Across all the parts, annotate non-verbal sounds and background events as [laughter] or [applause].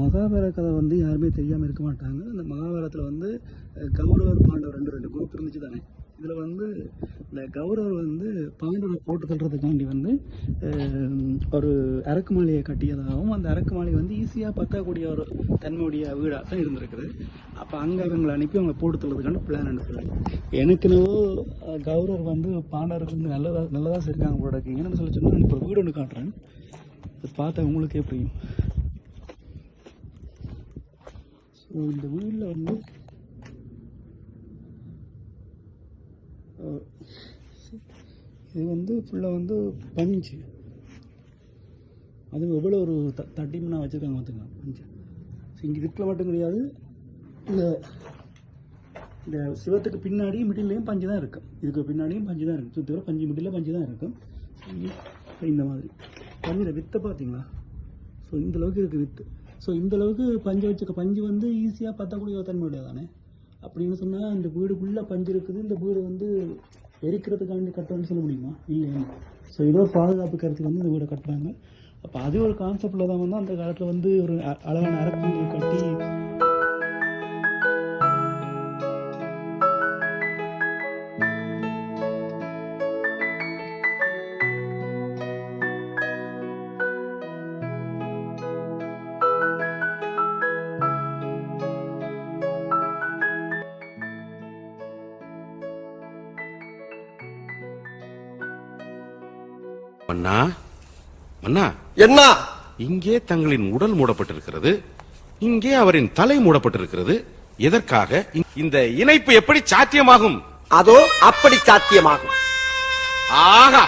மகாபார கதை வந்து யாருமே தெரியாமல் இருக்க மாட்டாங்க. அந்த மகாபாரத்தில் வந்து கௌரவர் பாண்டவர் ரெண்டு ரெண்டு குரூப் இருந்துச்சு தானே. இதில் வந்து இந்த கௌரவர் வந்து பாண்டவரை போட்டு தள்ளுறதுக்காண்டி வந்து ஒரு ஒரு அரக்குமாளியை கட்டியதாகவும் அந்த அரக்குமாளி வந்து ஈஸியாக பற்றக்கூடிய ஒரு தன்மையுடைய வீடாக தான் இருந்திருக்குது. அப்போ அங்கே அவங்களை அனுப்பி அவங்க போட்டு தள்ளுறதுக்கான பிளான் அனுப்புகிறாங்க எனக்கு என்னவோ கௌரவர் வந்து பாண்டவருக்கு வந்து நல்லதாக நல்லதாக இருக்காங்க போல இருக்கு. என்னென்னு சொல்லி சொன்னால் நான் இப்போ ஒரு வீடு ஒன்று காட்டுறேன். அது பார்த்தா உங்களுக்கே புரியும் ஸோ இந்த வீட்டில் வந்து இது வந்து ஃபுல்லாக வந்து பஞ்சு. அது எவ்வளோ ஒரு த தட்டி தட்டிமனா வச்சுருக்காங்க பார்த்துங்க பஞ்சு. ஸோ இங்கே இதுக்குள்ள மட்டும் கிடையாது. இந்த இந்த சிவத்துக்கு பின்னாடி மிடில்லையும் பஞ்சு தான் இருக்கும் இதுக்கு பின்னாடியும் பஞ்சு தான் இருக்கும் சுற்றி வர பஞ்சு மிடில் பஞ்சு தான் இருக்கும் இந்த மாதிரி. பஞ்சில் வித்தை பார்த்தீங்களா ஸோ இந்த அளவுக்கு இருக்குது வித்து ஸோ இந்தளவுக்கு பஞ்சு வச்சுக்க பஞ்சு வந்து ஈஸியாக பற்றக்கூடிய ஒரு தன்மையுடைய தானே அப்படின்னு சொன்னால் இந்த வீடுக்குள்ளே பஞ்சு இருக்குது இந்த வீடு வந்து எரிக்கிறதுக்காண்டி கட்டுறோன்னு சொல்ல முடியுமா? இல்லையா. ஸோ இதோ பாதுகாப்பு கருத்துக்கு வந்து இந்த வீடை கட்டுறாங்க. அப்போ அது ஒரு கான்செப்டில் தான் வந்து அந்த காலத்தில் வந்து ஒரு அ- அழகான அரக்கு கட்டி மன்னா மன்னா என்ன? இங்கே தங்களின் உடல் மூடப்பட்டிருக்கிறது இங்கே அவரின் தலை மூடப்பட்டிருக்கிறது எதற்காக? இந்த இணைப்பு எப்படி சாத்தியமாகும்? அதோ அப்படி சாத்தியமாகும். ஆகா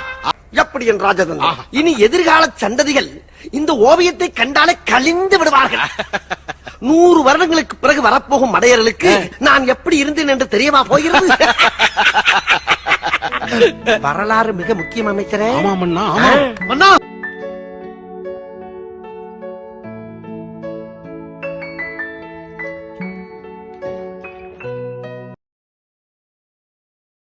எப்படி என் ராஜதந்திரம் இனி எதிர்கால சந்ததிகள் இந்த ஓவியத்தை கண்டாலே கலிந்து விடுவார்கள். [laughs] நூறு வருடங்களுக்கு பிறகு வரப்போகும் மடையர்களுக்கு நான் எப்படி இருந்தேன் என்று தெரியுமா போகிறது? [laughs] வரலாறு மிக முக்கியம் அமைச்சரே. ஆமா மன்னா